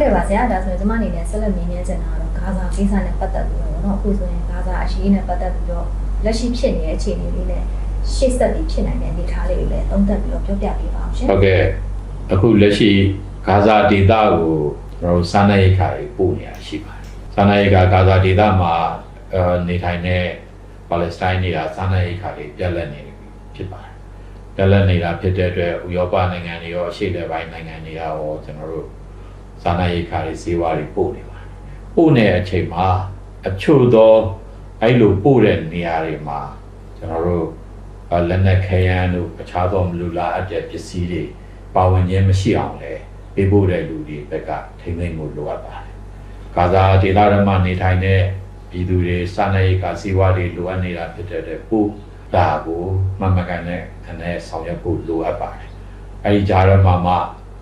ဟုတ်ကဲ့ပါဆရာဒါဆိုရင်ကျွန်မအနေနဲ့ဆက်လက်မြင်နေချင်တာတော့ဂါဇာကိစ္စနဲ့ပတ်သက်ပြီးတော့เนาะအခုဆိုရင်ဂါဇာအရှိနဲ့ပတ်သက်ပြီးတော့လက်ရှိဖြစ်နေတဲ့အခြေအနေလေးနဲ့ရှေ့ဆက်ပြီးဖြစ်နိုင်တဲ့အနေအထားလေးတွေလည်းသုံးသပ်ပြီးတော့ပြောပြပေးပါအောင်ရှင် ဟုတ်ကဲ့အခုလက်ရှိဂါဇာဒေသကိုကျွန်တော်တို့စားနပ်ရိက္ခာတွေပို့နေရရှိပါတယ်စားနပ်ရိက္ခာဂါဇာဒေသမှာအဲနေထိုင်တဲ့ပါလက်စတိုင်းတွေကစားနပ်ရိက္ခာတွေပြတ်လက်နေပြီဖြစ်ပါတယ်ပြတ်လက်နေတာဖြစ်တဲ့အတွက်ဥရောပနိုင်ငံတွေရောအရှေ့လက်ပိုင်းနိုင်ငံတွေရောကျွန်တော်တို့ စားနပ်ရိက္ခာတွေဈေးဝါးတွေပို့နေပါတယ်ပို့နေတဲ့အချိန်မှာအချို့သောအဲ့လိုပို့တဲ့နေရာတွေမှာကျွန်တော်တို့အဲလက်နက်ခဲယမ်းတို့အခြားသောမလူလားအပ်တဲ့ပစ္စည်းတွေပါဝင်ခြင်းမရှိအောင်လဲပေးဖို့တဲ့လူတွေဘက်ကထိမ့်သိမ့်မှုလိုအပ်ပါတယ်။ဂါဇာဒေသထဲမှာနေထိုင်တဲ့ပြည်သူတွေစာနယ်ရိက္ခာစီးပွားတွေလိုအပ်နေတာဖြစ်တဲ့အတွက်ပို့တာကိုမမကန်နဲ့အနေဆောင်ရွက်ဖို့လိုအပ်ပါတယ်။အဲဒီကြားထဲမှာမှ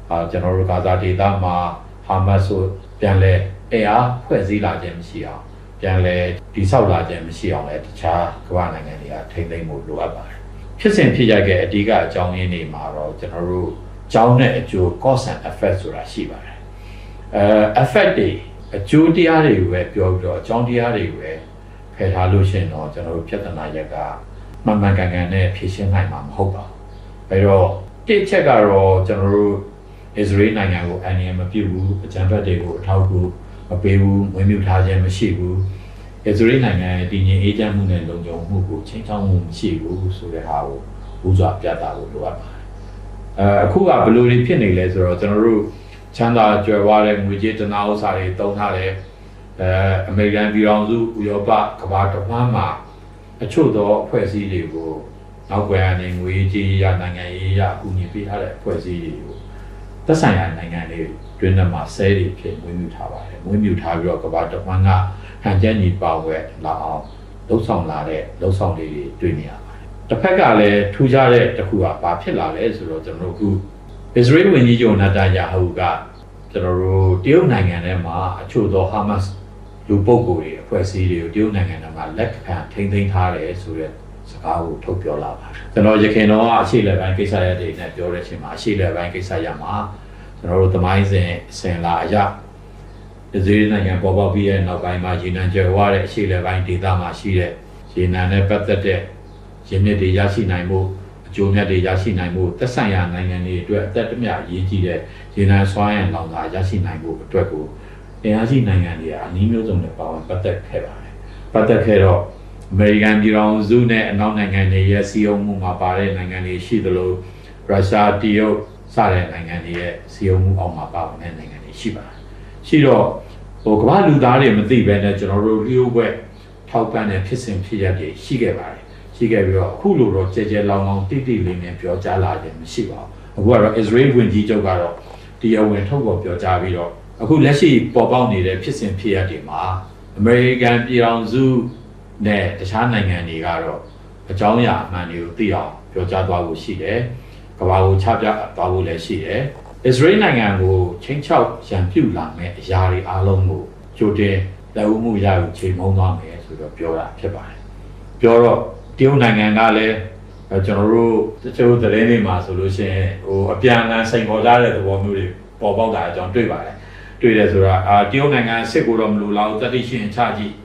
အာကျွန်တော်တို့ဂါဇာဒေသမှာ ဟာမတ်စ်ဆိုပြန်လဲအင်အားဖွဲ့စည်းလာခြင်းမရှိအောင်ပြန်လဲတိဆောက်လာခြင်းမရှိအောင်လဲတခြားကမ္ဘာနိုင်ငံတွေကထိမ့်သိမ့်မှုလိုအပ်ပါတယ်ဖြစ်စဉ်ဖြစ်ရခဲ့အဓိကအကြောင်းရင်းတွေမှာတော့ကျွန်တော်တို့ကြောင်းနဲ့အကျိုး cause and effect ဆိုတာရှိပါတယ်အဲ effect တွေအကျိုးတရားတွေကိုပဲပြောပြီးတော့အကြောင်းတရားတွေကိုပဲဖယ်ထားလို့ရှရင်တော့ကျွန်တော်တို့ပြဿနာရက်ကမှန်မှန်ကန်ကန်နဲ့ဖြေရှင်းနိုင်မှာမဟုတ်ပါဘူးအဲတော့တစ်ချက်ကတော့ကျွန်တော်တို့ Israel နိုင်ငံကိုအန်ရမပြုတ်ဘူးအကြံဖက်တွေကိုအထောက်အကူမပေးဘူးဝင်မြူထားခြင်းမရှိဘူးအစ္စရေးနိုင်ငံရဲ့တည်ငြိမ်အေးချမ်းမှုနဲ့လုံခြုံမှုကိုချိန်ချောင်းမှုမရှိဘူးဆိုတဲ့ဟာကိုဥစွာပြသဖို့လိုအပ်ပါတယ်။အဲအခုကဘယ်လိုတွေဖြစ်နေလဲဆိုတော့ကျွန်တော်တို့ချမ်းသာကြွယ်ဝတဲ့ငွေကြေးတနာဥစ္စာတွေတုံးထားတယ်။အဲအမေရိကန်ပြည်ထောင်စုဥရောပကမ္ဘာတစ်ဝန်းမှာအချို့သောအဖွဲ့အစည်းတွေကိုနောက်ွယ်အနေငွေကြေးရနိုင်ငံရေးရအကူအညီပေးထားတဲ့အဖွဲ့အစည်းတွေကို သက်ဆိုင်ရာနိုင်ငံတွေတွင်းထဲမှာဆဲတွေဖြစ်မွေးမြူထားပါတယ်။မွေးမြူထားပြီးတော့ကမ္ဘာတစ်ဝန်းကဟန်ချက်ညီပါဝဲလာအောင်လှုပ်ဆောင်လာတဲ့လှုပ်ဆောင်လေးတွေတွေ့နေရပါတယ်။တစ်ဖက်ကလည်းထူးခြားတဲ့တစ်ခုကဘာဖြစ်လာလဲဆိုတော့ကျွန်တော်တို့အခု Israel ဝန်ကြီးချုပ်နာတာယာဟူကကျွန်တော်တို့တရုတ်နိုင်ငံထဲမှာအချို့သော Hamas လူပုဂ္ဂိုလ်တွေအဖွဲ့အစည်းတွေကိုတရုတ်နိုင်ငံထဲမှာလက်ခံထိန်းသိမ်းထားတယ်ဆိုတဲ့စကားကိုထုတ်ပြောလာပါတယ်။ကျွန်တော်ရခင်တော့အရှိလက်ပိုင်းကိစ္စရပ်တွေနဲ့ပြောတဲ့အချိန်မှာအရှိလက်ပိုင်းကိစ္စရပ်မှာ ကျွန်တော်တို့သမိုင်းစဉ်စင်လာအရာအစ္စရေးနိုင်ငံပေါ်ပေါက်ပြီးတဲ့နောက်ပိုင်းမှာရေနံကျွယ်ဝတဲ့အရှိလက်ပိုင်းဒေသမှာရှိတဲ့ရေနံနဲ့ပတ်သက်တဲ့ရင်းမြစ်တွေရရှိနိုင်မှုအကျိုးမြတ်တွေရရှိနိုင်မှုသက်ဆိုင်ရာနိုင်ငံတွေအတွက်အသက်တမျှအရေးကြီးတဲ့ရေနံစွမ်းအင်လောင်စာရရှိနိုင်မှုအတွက်ကိုအင်အားကြီးနိုင်ငံတွေကအနည်းမျိုးစုံနဲ့ပါဝင်ပတ်သက်ခဲ့ပါတယ်။ပတ်သက်ခဲ့တော့အမေရိကန်ပြည်ထောင်စုနဲ့အနောက်နိုင်ငံတွေရဲ့စီယုံမှုမှာပါတဲ့နိုင်ငံတွေရှိသလိုရုရှားတရုတ် စတဲ့နိုင်ငံတွေရဲ့စီယုံမှုအောက်မှာပါဝင်တဲ့နိုင်ငံတွေရှိပါတယ်။ရှိတော့ဟိုကမ္ဘာလူသားတွေမသိဘဲနဲ့ကျွန်တော်တို့လျှို့ဝှက်ထောက်ပံ့တဲ့ဖြစ်စဉ်ဖြစ်ရပ်တွေရှိခဲ့ပါတယ်ရှိခဲ့ပြီးတော့အခုလိုတော့ကြဲကြဲလောင်လောင်တိတိလေးနဲ့ပြောကြားလာခြင်းမရှိပါဘူးအခုကတော့ Israel ဝန်ကြီးချုပ်ကတော့တရားဝင်ထုတ်ဖော်ပြောကြားပြီးတော့အခုလက်ရှိပေါ်ပေါက်နေတဲ့ဖြစ်စဉ်ဖြစ်ရပ်တွေမှာ American ပြည်ထောင်စုနဲ့တခြားနိုင်ငံတွေကတော့အကြောင်းအရာအမှန်တွေကိုသိအောင်ပြောကြားသွားဖို့ရှိတယ် ကမ္ဘာကိုချပြသွားဖို့လည်းရှိတယ်အစ္စရေးနိုင်ငံကိုချင်းချောက်ရန်ပြုလာမဲ့အရာတွေအားလုံးကိုကြိုတင်လက်ဦးမှုရယူချိန်မုံသွားမယ်ဆိုတော့ပြောတာဖြစ်ပါတယ်။ပြောတော့တရုတ်နိုင်ငံကလည်းအဲကျွန်တော်တို့တချို့သတင်းတွေမှာဆိုလို့ရှိရင်ဟိုအပြန်အလှန်စိန်ခေါ်ကြတဲ့သဘောမျိုးတွေပေါ်ပေါက်တာအကြောင်းတွေ့ပါတယ်။တွေ့တယ်ဆိုတာအာတရုတ်နိုင်ငံစစ်ကိုတော့မလိုလားဘူးတတိရှင်ချကြည့်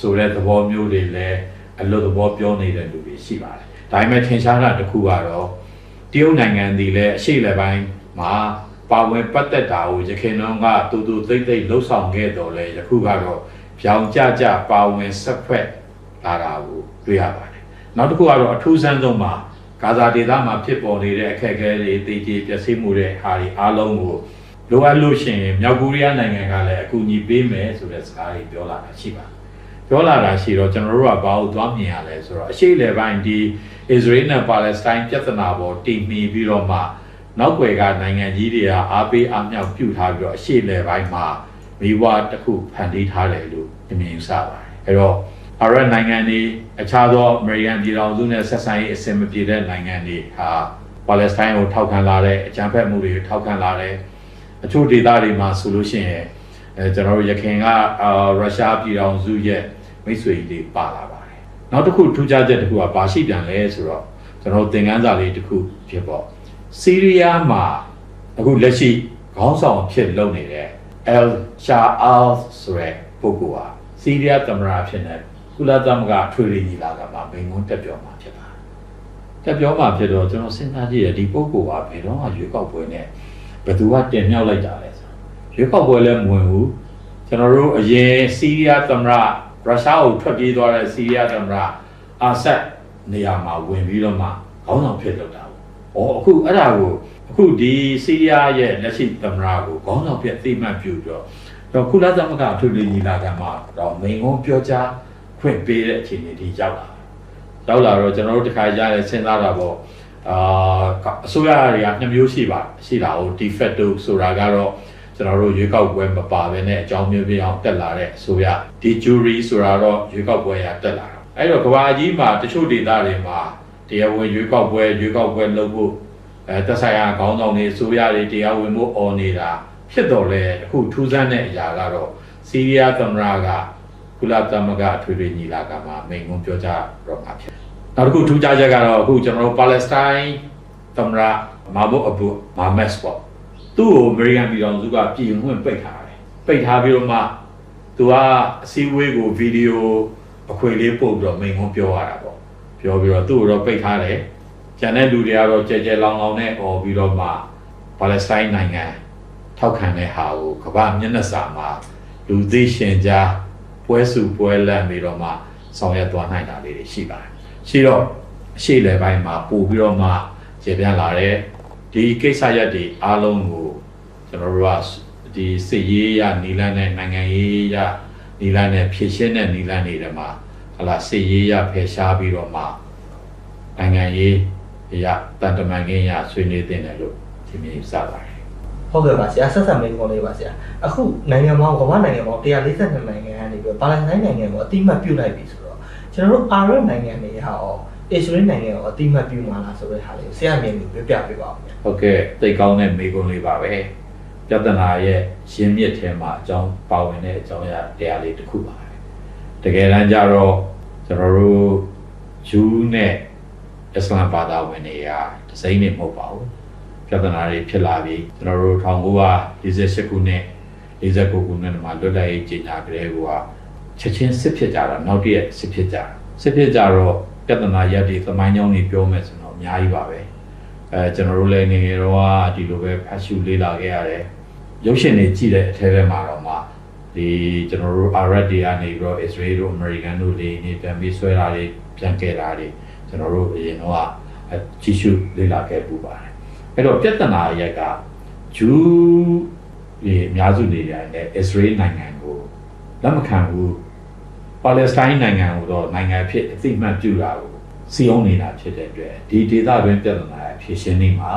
ဆိုတဲ့သဘောမျိုးတွေလည်းအလွတ်သဘောပြောနေတဲ့လူတွေရှိပါတယ်။ဒါပေမဲ့ထင်ရှားတာတစ်ခုကတော့ တရုတ်နိုင်ငံဒီလည်းအရှိလည်းပိုင်းမှာပါဝင်ပတ်သက်တာကိုရခင်တော့ကတူတူသိမ့်သိမ့်လှုပ်ဆောင်ခဲ့တော်လဲယခုကတော့ပြောင်ကြကြပါဝင်ဆက်ဖက်လာတာကိုတွေ့ရပါတယ်။နောက်တစ်ခုကတော့အထူးဆန်းဆုံးမှာဂါဇာဒေသမှာဖြစ်ပေါ်နေတဲ့အခက်အခဲတွေတည်ကြည်ပျက်စီးမှုတွေဟာဒီအားလုံးကိုလိုအပ်လို့ရှိရင်မြောက်ကိုရီးယားနိုင်ငံကလည်းအကူအညီပေးမယ်ဆိုတဲ့စကားတွေပြောလာတာရှိပါတယ်။ပြောလာတာရှိတော့ကျွန်တော်တို့ကဘာလို့သွားမြင်ရလဲဆိုတော့အရှိလေပိုင်းဒီ Israel နဲ့ Palestine ပြဿနာပေါ်တည်မီပြီးတော့မှနောက်ွယ်ကနိုင်ငံကြီးတွေကအားပေးအားမြောက်ပြုထားပြီးတော့အရှိလေပိုင်းမှာမိဘတစ်ခုဖန်တီးထားတယ်လို့အမြင်ယူဆပါတယ်အဲတော့အရနိုင်ငံတွေအခြားသော American ပြည်ထောင်စုနဲ့ဆက်ဆံရေးအဆင်မပြေတဲ့နိုင်ငံတွေဟာ Palestine ကိုထောက်ခံလာတဲ့အကြမ်းဖက်မှုတွေကိုထောက်ခံလာတဲ့အချို့ဒေသတွေမှာဆိုလို့ရှိရင်အဲကျွန်တော်တို့ရခိုင်ကအာရုရှားပြည်တော်စုရဲ့မိတ်ဆွေကြီးတွေပါလာပါတယ်။ နောက်တစ်ခုထူးခြားချက်တစ်ခုကဘာရှိပြန်လဲဆိုတော့ကျွန်တော်တို့သင်ခန်းစာလေးတစ်ခုဖြစ်ပေါ့။စီးရီးယားမှာအခုလက်ရှိခေါင်းဆောင်ဖြစ်လုပ်နေတဲ့ El Sha'al ဆိုတဲ့ပုဂ္ဂိုလ်ဟာစီးရီးယားသမ္မတဖြစ်နေကုလသမဂ္ဂထွေထွေညီလာခံမှာမိန့်ခွန်းတက်ပြောမှာဖြစ်ပါတယ်။တက်ပြောမှာဖြစ်တော့ကျွန်တော်စဉ်းစားကြည့်ရဒီပုဂ္ဂိုလ်ဟာဘယ်တော့မှရွေးကောက်ပွဲနဲ့ဘယ်သူကတင်မြှောက်လိုက်တာလဲဆိုတော့ရွေးကောက်ပွဲလည်းမဝင်ဘူးကျွန်တော်တို့အရင်စီးရီးယားသမ္မတ ရုရှားကိုထွက်ပြေးသွားတဲ့စီးရီးယားသမ္မတအာဆတ်နေရာမှာဝင်ပြီးတော့မှခေါင်းဆောင်ဖြစ်လောက်တာ။အော်အခုအဲ့ဒါကိုအခုဒီစီးရီးယားရဲ့လက်ရှိသမ္မတကိုခေါင်းဆောင်ဖြစ်အသိမှတ်ပြုပြီးတော့တော့ကုလသမဂ္ဂထွေထွေညီလာခံမှာတော့မိန်ကုန်းပြောကြားခွင့်ပေးတဲ့အခြေအနေဒီရောက်လာတယ်ရောက်လာတော့ကျွန်တော်တို့တခါကြားလဲစဉ်းစားတာပေါ့အာအစိုးရတွေကနှစ်မျိုးရှိပါရှိတာဟို de facto ဆိုတာကတော့ ကျွန်တော်တို့ရွေးကောက်ပွဲမပါဘဲနဲ့အကြောင်းမျိုးပြအောင်တက်လာတဲ့အစိုးရဒီ jury ဆိုတာတော့ရွေးကောက်ပွဲရတက်လာတာအဲ့တော့ကဘာကြီးမှာတချို့ဒေသတွေမှာတရားဝင်ရွေးကောက်ပွဲရွေးကောက်ပွဲလုပ်ဖို့အဲတက်ဆိုင်ရာခေါင်းဆောင်တွေအစိုးရတွေတရားဝင်ဖို့អော်နေတာဖြစ်တော့လေအခုထူးဆန်းတဲ့အရာကတော့စီးရီးယားသမ္မတကကုလသမဂ္ဂအထွေထွေညီလာခံမှာမိန့်ခွန်းပြောကြားတော့မှာဖြစ်နောက်တစ်ခုထူးခြားချက်ကတော့အခုကျွန်တော်တို့ပါလက်စတိုင်းသမ္မတမာဘုအဘူမာမက်စ်ပေါ့ သူ့ကိုအမေရိကန်ပြည်တော်စုကပြည်ဝင်ပိတ်ထားတယ်ပိတ်ထားပြီးတော့မှသူကအစည်းအဝေးကိုဗီဒီယိုအခွေလေးပို့ပြီးတော့မိန့်ခွန်းပြောရတာပေါ့ပြောပြီးတော့သူ့ကိုတော့ပိတ်ထားတယ်ကျန်တဲ့လူတွေကတော့ကြဲကြဲလောင်လောင်နဲ့អော်ပြီးတော့မှပါလက်စတိုင်းနိုင်ငံထောက်ခံတဲ့ဟာကိုကမ္ဘာမျက်နှာစာမှာလူသိရှင်ကြားပွဲစုပွဲလန့်ပြီးတော့မှဆောင်ရွက်သွားနိုင်တာလေးတွေရှိပါတယ်ရှိတော့ရှေ့လေပိုင်းမှာပို့ပြီးတော့မှကျေပြန့်လာတဲ့ ဒီကိစ္စရပ်တွေအားလုံးကိုကျွန်တော်တို့ကဒီစစ်ရေးရနီလန်းနဲ့နိုင်ငံရေးရနီလန်းနဲ့ဖြည့်ရှင်းတဲ့နီလန်းတွေထဲမှာဟလာစစ်ရေးရဖယ်ရှားပြီးတော့မှနိုင်ငံရေးရတန်တမန်ကင်းရဆွေးနွေးတင်တယ်လို့ဒီမျိုးစပါတယ်ဟုတ်ကဲ့ပါဆရာဆက်ဆက်မိန်ခေါ်လေးပါဆရာအခုနိုင်ငံပေါင်းကမ္ဘာနိုင်ငံပေါင်း142နိုင်ငံကနေပြီးပါလက်စတိုင်းနိုင်ငံကိုအတိမတ်ပြုတ်လိုက်ပြီဆိုတော့ကျွန်တော်တို့အာရပ်နိုင်ငံတွေဟာရော အစ္စရေးနိုင်ငံကိုအတိမတ်ပြုတ်မှာလားဆိုတဲ့ဟာလေးကိုဆရာမြင်ပြီးပြပြပေးပါဦးခင်ဗျာဟုတ်ကဲ့သိကောင်းတဲ့မိကုံးလေးပါပဲပြဿနာရဲ့ရင်းမြစ်ထဲမှာအကြောင်းပါဝင်တဲ့အကြောင်းအရာတရားလေးတစ်ခုပါပဲတကယ်တမ်းကျတော့ကျွန်တော်တို့ဂျူးနဲ့အစ္စလာမ်ဘာသာဝင်တွေကတစိမ့်နေမဟုတ်ပါဘူးပြဿနာတွေဖြစ်လာပြီးကျွန်တော်တို့1948ခုနှစ်49ခုနှစ်မှာလွတ်လပ်ရေးကြေညာကြတဲ့ကွာချက်ချင်းစစ်ဖြစ်ကြတာနောက်တည့်ရက်စစ်ဖြစ်ကြတာ စစ်ဖြစ်ကြတော့ပြဿနာရပ်တွေသမိုင်းကြောင်းတွေပြောမယ်ဆိုတော့အများကြီးပါပဲအဲကျွန်တော်တို့လည်းငယ်ငယ်တော့ဒီလိုပဲဖတ်ရှုလေ့လာခဲ့ရတယ်ရုပ်ရှင်တွေကြည့်တဲ့အထဲထဲမှာတော့မှဒီကျွန်တော်တို့ Arab တွေကနေပြီးတော့ Israel တို့ American တို့တွေနေပြန်ပြီးဆွဲတာတွေပြန်ကဲတာတွေကျွန်တော်တို့အရင်တော့အဲကြည့်ရှုလေ့လာခဲ့ပူပါတယ်အဲ့တော့ပြဿနာရက်ကဂျူးတွေအများစုနေရတယ်နဲ့ Israel နိုင်ငံကိုလက်မခံဘူး ပါလက်စတိုင်းနိုင်ငံကိုတော့နိုင်ငံအဖြစ်အသိအမှတ်ပြုတာကိုစီအောင်နေတာဖြစ်တဲ့အတွက်ဒီဒေသတွင်းပြဿနာရဲ့ဖြေရှင်းနေမှာ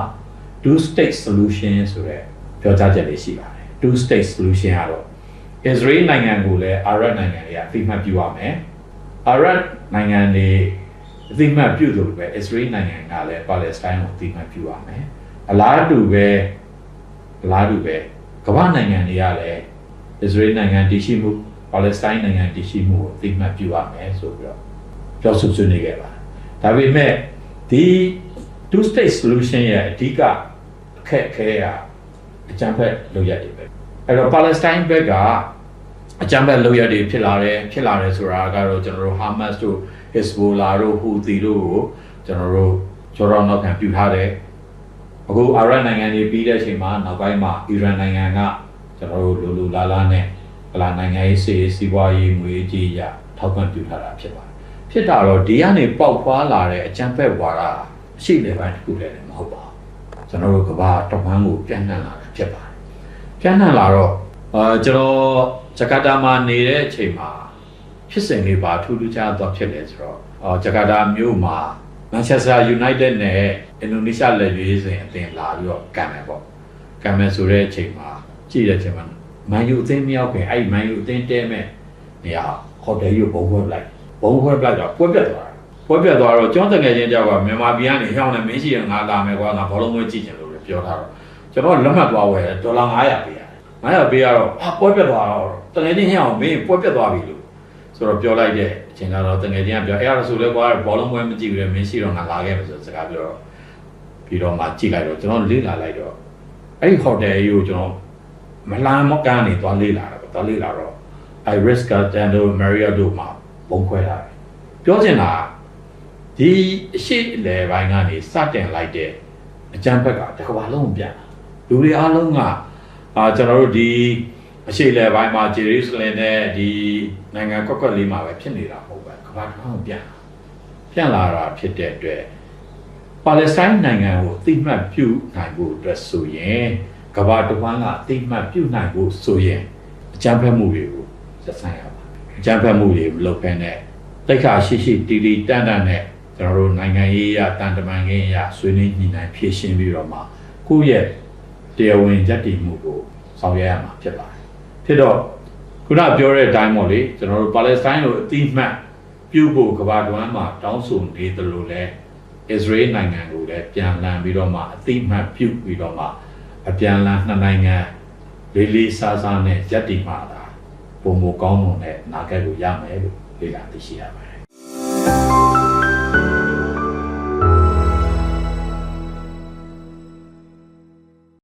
two state solution ဆိုတဲ့ပြောကြားချက်လေးရှိပါတယ် two state solution ကတော့ Israel နိုင်ငံကိုလည်း Arab နိုင်ငံတွေကအသိအမှတ်ပြုရမယ် Arab နိုင်ငံတွေအသိအမှတ်ပြုသလိုပဲ Israel နိုင်ငံကလည်း Palestine ကိုအသိအမှတ်ပြုရမယ်အလားတူပဲအလားတူပဲကမ္ဘာနိုင်ငံတွေကလည်း Israel နိုင်ငံတည်ရှိမှု Palestine နိုင်ငံတည်ရှိမှုကိုအသိအမှတ်ပြုရမယ်ဆိုပြီးတော့ပြောဆိုဆွေးနွေးခဲ့ပါဒါပေမဲ့ဒီ two state solution ရဲ့အဓိကအခက်အခဲကအကြံဖက်လုပ်ရတယ်ပဲအဲ့တော့ Palestine ဘက်ကအကြံဖက်လုပ်ရတွေဖြစ်လာတယ်ဖြစ်လာတယ်ဆိုတာကတော့ကျွန်တော်တို့ Hamas တို့ Hezbollah တို့ Houthi တို့ကိုကျွန်တော်တို့ကြောတော့နောက်ခံပြုထားတယ်အခုအာရပ်နိုင်ငံတွေပြီးတဲ့အချိန်မှာနောက်ပိုင်းမှာအီရန်နိုင်ငံကကျွန်တော်တို့လူလူလာလာနဲ့ ဟလာနိုင်ငံရေးစီရေးစီးပွားရေးငွေကြေးရထောက်ပံ့ပြုထားတာဖြစ်ပါတယ်ဖြစ်တာတော့ဒီကနေပေါက်ဖွာလာတဲ့အကြံဖက်ဝါဒအရှိလေပိုင်းတစ်ခုလည်းမဟုတ်ပါဘူးကျွန်တော်တို့ကဘာတဝမ်းကိုပြန်နှံ့လာတာဖြစ်ပါတယ်ပြန်နှံ့လာတော့အာကျွန်တော်ဂျကာတာမှာနေတဲ့အချိန်မှာဖြစ်စဉ်လေးပါထူးထူးခြားခြားတော့ဖြစ်တယ်ဆိုတော့အာဂျကာတာမြို့မှာမန်ချက်စတာ United နဲ့အင်ဒိုနီးရှားလက်ရွေးစင်အသင်းလာပြီးတော့ကန်မယ်ပေါ့ကန်မယ်ဆိုတဲ့အချိန်မှာကြည့်တဲ့အချိန်မှာ မန်ယူအသင်းမရောက်ခင်အဲ့ဒီမန်ယူအသင်းတဲမဲ့နေရာဟိုတယ်ကြီးကိုဘုံခွဲပလိုက်ဘုံခွဲပလိုက်တော့ပွဲပြတ်သွားတာပွဲပြတ်သွားတော့ကျောင်းတငယ်ချင်းကြောက်ကမြန်မာပြည်ကနေဟောင်းနေမင်းရှိရငါလာမယ်ကွာငါဘောလုံးပွဲကြည့်ချင်လို့လည်းပြောထားတော့ကျွန်တော်လက်မှတ်သွားဝယ်ဒေါ်လာ900ပေးရတယ်900ပေးရတော့အာပွဲပြတ်သွားတော့တငယ်ချင်းဟောင်းမင်းပွဲပြတ်သွားပြီလို့ဆိုတော့ပြောလိုက်တဲ့အချိန်ကတော့တငယ်ချင်းကပြောအဲ့ဒါဆိုလဲကွာဘောလုံးပွဲမကြည့်ဘူးလေမင်းရှိတော့ငါလာခဲ့မယ်ဆိုစကားပြောတော့ပြီးတော့မှကြည့်လိုက်တော့ကျွန်တော်လေ့လာလိုက်တော့အဲ့ဒီဟိုတယ်ကြီးကိုကျွန်တော် မလာမကန်းနေသွားလေးလာတော့သွားလေးလာတော့ Iris Cardano Maria တို့မှာပုံခွဲလာတယ်ပြောချင်တာဒီအရှိလေပိုင်းကနေစတင်လိုက်တဲ့အကြံဘက်ကတစ်ကမ္ဘာလုံးပြန်လာလူတွေအားလုံးကအာကျွန်တော်တို့ဒီအရှိလေပိုင်းမှာဂျေရုဆလင်နဲ့ဒီနိုင်ငံကွက်ကွက်လေးမှာပဲဖြစ်နေတာမဟုတ်ပဲကမ္ဘာတစ်ခုံပြန်လာပြန်လာတာဖြစ်တဲ့အတွက်ပါလက်စတိုင်းနိုင်ငံကိုအသိမှတ်ပြုနိုင်ဖို့အတွက်ဆိုရင် ကမ္ဘာတစ်ဝန်းကအသိမှတ်ပြုနိုင်ဖို့ဆိုရင်အကြမ်းဖက်မှုတွေကိုဆက်ဆံရပါမယ်အကြမ်းဖက်မှုတွေမလုပ်ဘဲနဲ့တိတ်ခါရှိရှိတီတီတန်တန်နဲ့ကျွန်တော်တို့နိုင်ငံရေးအရတန်တမန်ရေးအရဆွေးနွေးညှိနှိုင်းဖြည့်ရှင်းပြီးတော့မှကိုယ့်ရဲ့တရားဝင်ရည်တည်မှုကိုဆောင်ရွက်ရမှာဖြစ်ပါတယ်ဖြစ်တော့ခုနပြောတဲ့အတိုင်းပေါ့လေကျွန်တော်တို့ပါလက်စတိုင်းကိုအသိမှတ်ပြုဖို့ကမ္ဘာတစ်ဝန်းမှာတောင်းဆိုနေသလိုလဲအစ္စရေးနိုင်ငံကိုလည်းပြန်လည်ပြီးတော့မှအတိမတ်ပြုတ်ပြီးတော့မှ အပြန်လည်နှစ်နိုင်ငံလေးလေးစားစားနဲ့ယက်တီမှာတာပုံမကောင်းမွန်တဲ့နာဂတ်ကိုရမယ်လို့လေ့လာသိရှိရပါတယ်